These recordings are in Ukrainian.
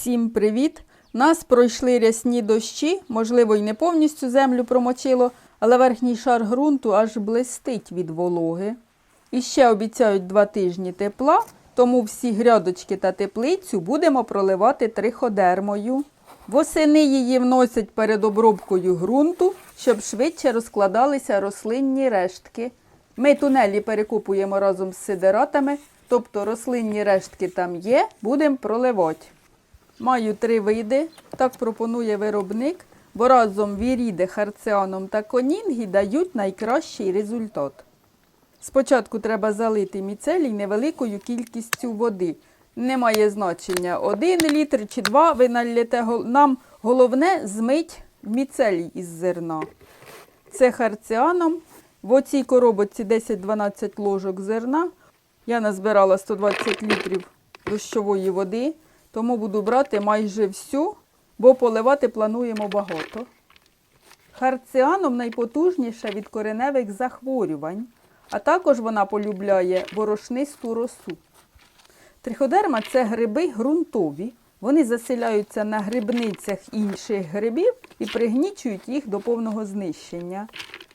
Всім привіт! Нас пройшли рясні дощі, можливо, й не повністю землю промочило, але верхній шар ґрунту аж блистить від вологи. І ще обіцяють два тижні тепла, тому всі грядочки та теплицю будемо проливати триходермою. Восени її вносять перед обробкою ґрунту, щоб швидше розкладалися рослинні рештки. Ми тунелі перекупуємо разом з сидератами, тобто рослинні рештки там є, будемо проливати. Маю три види, так пропонує виробник, бо разом віріди, харціаном та конінгі дають найкращий результат. Спочатку треба залити міцелій невеликою кількістю води. Немає значення, один літр чи два ви наліте. Нам головне змить міцелій із зерна. Це харціаном. В оцій коробочці 10-12 ложок зерна. Я назбирала 120 літрів дощової води, тому буду брати майже всю, бо поливати плануємо багато. Харціаном найпотужніша від кореневих захворювань, а також вона полюбляє борошнисту росу. Триходерма це гриби ґрунтові. Вони заселяються на грибницях інших грибів і пригнічують їх до повного знищення.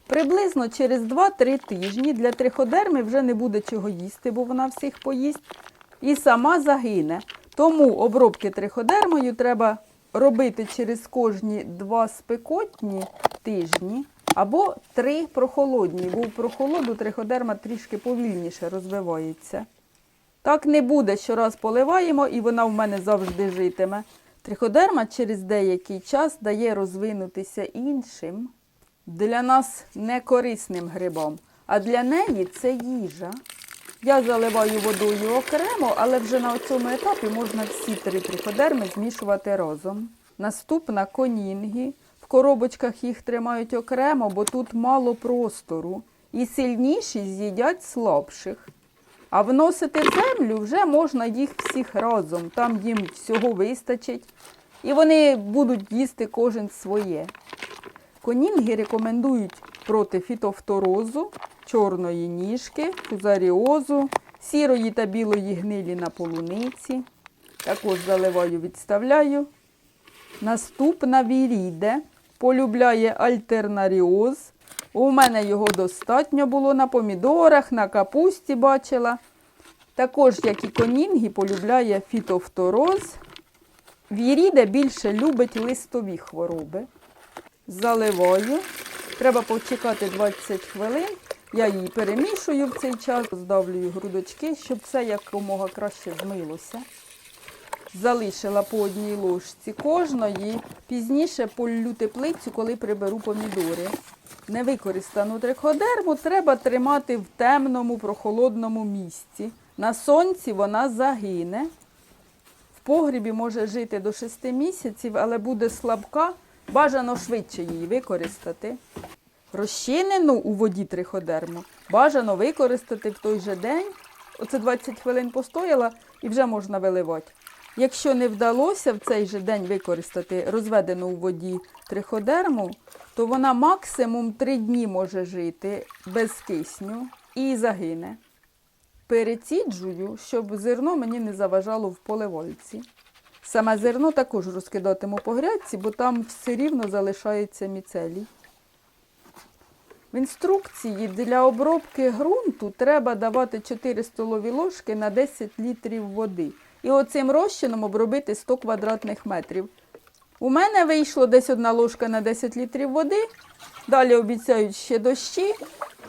Приблизно через 2-3 тижні для триходерми вже не буде чого їсти, бо вона всіх поїсть, і сама загине. Тому обробки триходермою треба робити через кожні два спекотні тижні або три прохолодні, бо в прохолоду триходерма трішки повільніше розвивається. Так не буде, щораз поливаємо, і вона в мене завжди житиме. Триходерма через деякий час дає розвинутися іншим, для нас не корисним грибам, а для неї це їжа. Я заливаю водою окремо, але вже на цьому етапі можна всі три триходерми змішувати разом. Наступна конінги. В коробочках їх тримають окремо, бо тут мало простору. І сильніші з'їдять слабших. А вносити в землю вже можна їх всіх разом. Там їм всього вистачить. І вони будуть їсти кожен своє. Конінги рекомендують проти фітофторозу, чорної ніжки, фузаріозу, сірої та білої гнилі на полуниці. Також заливаю, відставляю. Наступна віріде полюбляє альтернаріоз. У мене його достатньо було на помідорах, на капусті бачила. Також, як і конінги, полюбляє фітофтороз. Віріде більше любить листові хвороби. Заливаю. Треба почекати 20 хвилин. Я її перемішую в цей час, здавлюю грудочки, щоб все якомога краще змилося. Залишила по одній ложці кожної. Пізніше поллю теплицю, коли приберу помідори. Невикористану триходерму треба тримати в темному, прохолодному місці. На сонці вона загине. В погрібі може жити до 6 місяців, але буде слабка, бажано швидше її використати. Розчинену у воді триходерму бажано використати в той же день. Оце 20 хвилин постояла і вже можна виливати. Якщо не вдалося в цей же день використати розведену у воді триходерму, то вона максимум 3 дні може жити без кисню і загине. Переціджую, щоб зерно мені не заважало в поливальці. Саме зерно також розкидатиму по грядці, бо там все рівно залишається міцелій. В інструкції для обробки ґрунту треба давати 4 столові ложки на 10 літрів води. І оцим розчином обробити 100 квадратних метрів. У мене вийшло десь одна ложка на 10 літрів води. Далі обіцяють ще дощі.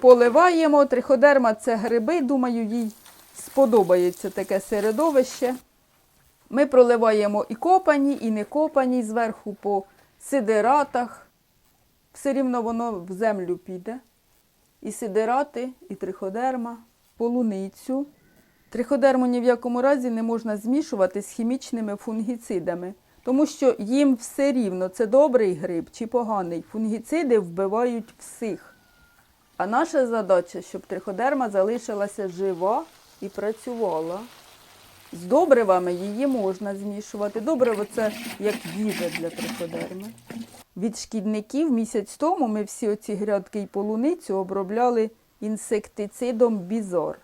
Поливаємо. Триходерма це гриби. Думаю, їй сподобається таке середовище. Ми проливаємо і копані, і не копані зверху по сидератах. Все рівно воно в землю піде. І сидерати, і триходерма, полуницю. Триходерму ні в якому разі не можна змішувати з хімічними фунгіцидами, тому що їм все рівно, це добрий гриб чи поганий. Фунгіциди вбивають всіх. А наша задача, щоб триходерма залишилася жива і працювала. З добривами її можна змішувати. Добриво це як їжа для триходерми. Від шкідників місяць тому ми всі оці грядки і полуницю обробляли інсектицидом бізор.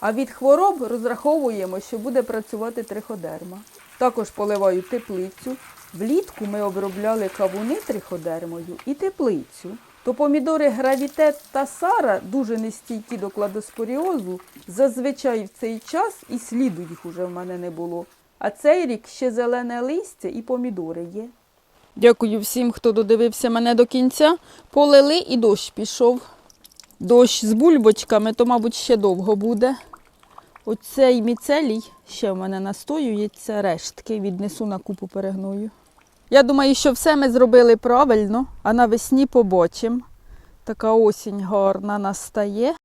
А від хвороб розраховуємо, що буде працювати триходерма. Також поливаю теплицю. Влітку ми обробляли кавуни триходермою і теплицю. То помідори гравітет та сара дуже нестійкі до кладоспоріозу. Зазвичай в цей час і сліду їх уже в мене не було. А цей рік ще зелене листя і помідори є. Дякую всім, хто додивився мене до кінця. Полили і дощ пішов. Дощ з бульбочками, то, мабуть, ще довго буде. Оцей міцелій ще в мене настоюється, рештки віднесу на купу перегною. Я думаю, що все ми зробили правильно, а навесні побачимо. Така осінь гарна настає.